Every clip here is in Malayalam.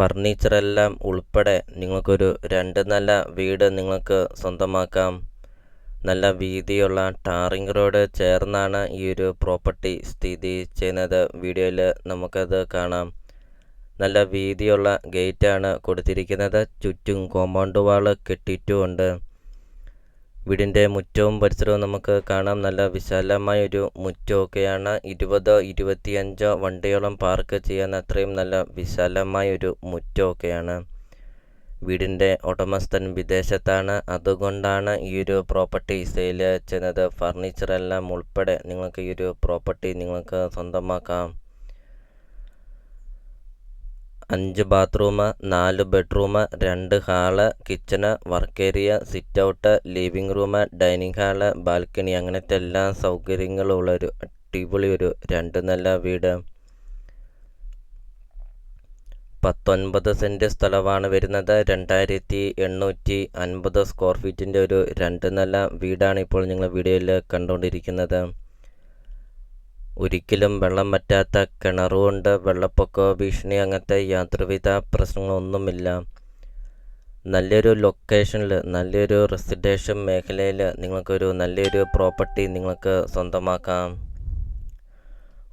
ഫർണിച്ചറെല്ലാം ഉൾപ്പെടെ നിങ്ങൾക്കൊരു രണ്ട് നല്ല വീട് നിങ്ങൾക്ക് സ്വന്തമാക്കാം. നല്ല വീതിയുള്ള ടാറിംഗ് റോഡ് ചേർന്നാണ് ഈ ഒരു പ്രോപ്പർട്ടി സ്ഥിതി ചെയ്യുന്നത്. വീഡിയോയിൽ നമുക്കത് കാണാം. നല്ല വീതിയുള്ള ഗേറ്റാണ് കൊടുത്തിരിക്കുന്നത്. ചുറ്റും കോമ്പൗണ്ട് വാൾ കെട്ടിയിട്ടുമുണ്ട് വീടിന്റെ മുറ്റവും പരിസരവും നമുക്ക് കാണാം. നല്ല വിശാലമായ ഒരു മുറ്റമൊക്കെയാണ്. ഇരുപതോ ഇരുപത്തിയഞ്ചോ വണ്ടിയോളം പാർക്ക് ചെയ്യാൻ അത്രയും നല്ല വിശാലമായ ഒരു മുറ്റമൊക്കെയാണ്. വീടിന്റെ ഉടമസ്ഥൻ വിദേശത്താണ്. അതുകൊണ്ടാണ് ഈ ഒരു പ്രോപ്പർട്ടി സെയിൽ ചെയ്യുന്നത്. ഫർണിച്ചറെല്ലാം ഉൾപ്പെടെ നിങ്ങൾക്ക് ഈ ഒരു പ്രോപ്പർട്ടി നിങ്ങൾക്ക് സ്വന്തമാക്കാം. അഞ്ച് ബാത്റൂമ് നാല് ബെഡ്റൂമ് രണ്ട് hall kitchen work area sit out living room dining hall balcony. അങ്ങനത്തെ എല്ലാ സൗകര്യങ്ങളും ഒരു അടിപൊളി ഒരു രണ്ട് നില വീട്. പത്തൊൻപത് സെന്റ് സ്ഥലമാണ് വരുന്നത്. രണ്ടായിരത്തി എണ്ണൂറ്റി അൻപത് സ്ക്വയർ ഫീറ്റിന്റെ ഒരു രണ്ട് നില വീടാണ് ഇപ്പോൾ നിങ്ങൾ വീഡിയോയിൽ കണ്ടുകൊണ്ടിരിക്കുന്നത് ഒരിക്കലും വെള്ളം വറ്റാത്ത കിണറുമുണ്ട് വെള്ളപ്പൊക്ക ഭീഷണി അങ്ങനത്തെ യാതൊരുവിധ പ്രശ്നങ്ങളൊന്നുമില്ല. നല്ലൊരു ലൊക്കേഷനിൽ നല്ലൊരു റെസിഡൻഷ്യൽ മേഖലയിൽ നിങ്ങൾക്കൊരു നല്ലൊരു പ്രോപ്പർട്ടി നിങ്ങൾക്ക് സ്വന്തമാക്കാം.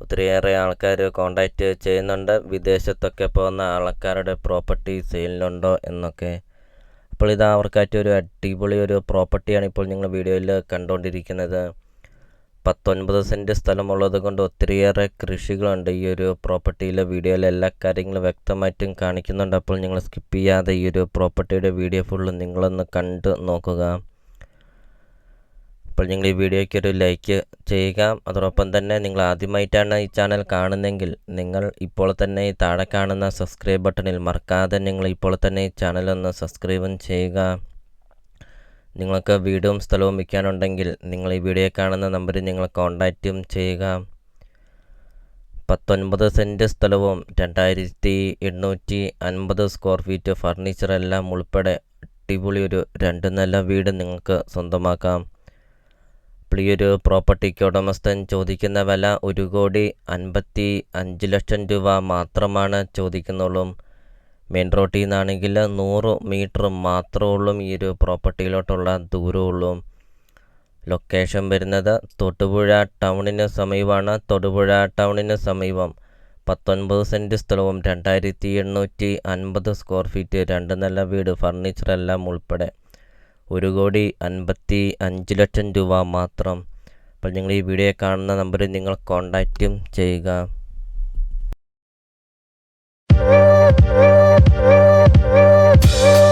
ഒത്തിരിയേറെ ആൾക്കാർ കോണ്ടാക്റ്റ് ചെയ്യുന്നുണ്ട്. വിദേശത്തൊക്കെ പോകുന്ന ആൾക്കാരുടെ പ്രോപ്പർട്ടി സെയിലിനുണ്ടോ എന്നൊക്കെ. അപ്പോൾ ഇത് അവർക്കായിട്ട് ഒരു അടിപൊളി ഒരു പ്രോപ്പർട്ടിയാണ് ഇപ്പോൾ നിങ്ങൾ വീഡിയോയിൽ കണ്ടുകൊണ്ടിരിക്കുന്നത് പത്തൊൻപത് സെന്റ് സ്ഥലമുള്ളത് കൊണ്ട് ഒത്തിരിയേറെ കൃഷികളുണ്ട്. ഈ ഒരു പ്രോപ്പർട്ടിയിലെ വീഡിയോയിൽ എല്ലാ കാര്യങ്ങളും വ്യക്തമായിട്ടും കാണിക്കുന്നുണ്ട്. അപ്പോൾ നിങ്ങൾ സ്കിപ്പ് ചെയ്യാതെ ഈ ഒരു പ്രോപ്പർട്ടിയുടെ വീഡിയോ ഫുള്ള് നിങ്ങളൊന്ന് കണ്ട് നോക്കുക. അപ്പോൾ നിങ്ങൾ ഈ വീഡിയോയ്ക്ക് ഒരു ലൈക്ക് ചെയ്യുക. അതോടൊപ്പം തന്നെ നിങ്ങൾ ആദ്യമായിട്ടാണ് ഈ ചാനൽ കാണുന്നതെങ്കിൽ നിങ്ങൾ ഇപ്പോൾ തന്നെ ഈ താഴെ കാണുന്ന സബ്സ്ക്രൈബ് ബട്ടണിൽ മറക്കാതെ നിങ്ങൾ ഇപ്പോൾ തന്നെ ഈ ചാനലൊന്ന് സബ്സ്ക്രൈബും ചെയ്യുക. നിങ്ങൾക്ക് വീടും സ്ഥലവും വിൽക്കാനുണ്ടെങ്കിൽ നിങ്ങൾ ഈ വീഡിയോ കാണുന്ന നമ്പറിൽ നിങ്ങൾ കോൺടാക്റ്റും ചെയ്യുക. പത്തൊൻപത് സെന്റ് സ്ഥലവും രണ്ടായിരത്തി എണ്ണൂറ്റി അൻപത് സ്ക്വയർ ഫീറ്റ് ഫർണിച്ചർ എല്ലാം ഉൾപ്പെടെ അടിപൊളി ഒരു രണ്ട് നില വീട് നിങ്ങൾക്ക് സ്വന്തമാക്കാം. ഒരു പ്രോപ്പർട്ടിക്ക് ഉടമസ്ഥൻ ചോദിക്കുന്ന വില ഒരു കോടി അൻപത്തി അഞ്ച് ലക്ഷം രൂപ മാത്രമാണ് ചോദിക്കുന്നുള്ളൂ. മെയിൻ റോട്ടിൽ നിന്നാണെങ്കിൽ നൂറ് മീറ്റർ മാത്രമേ ഉള്ളൂ. ഈ ഒരു പ്രോപ്പർട്ടിയിലോട്ടുള്ള ദൂരമുള്ളൂ. ലൊക്കേഷൻ വരുന്നത് തൊടുപുഴ ടൗണിന് സമീപമാണ്. തൊടുപുഴ ടൗണിന് സമീപം പത്തൊൻപത് സെന്റ് സ്ഥലവും രണ്ടായിരത്തി എണ്ണൂറ്റി അൻപത് സ്ക്വയർ ഫീറ്റ് രണ്ട് നില വീട് ഫർണിച്ചർ എല്ലാം ഉൾപ്പെടെ. ഒരു കോടി അൻപത്തി അഞ്ച് ലക്ഷം രൂപ മാത്രം. അപ്പോൾ നിങ്ങൾ ഈ വീഡിയോ കാണുന്ന നമ്പറിൽ നിങ്ങൾ കോൺടാക്റ്റും ചെയ്യുക. Ooh.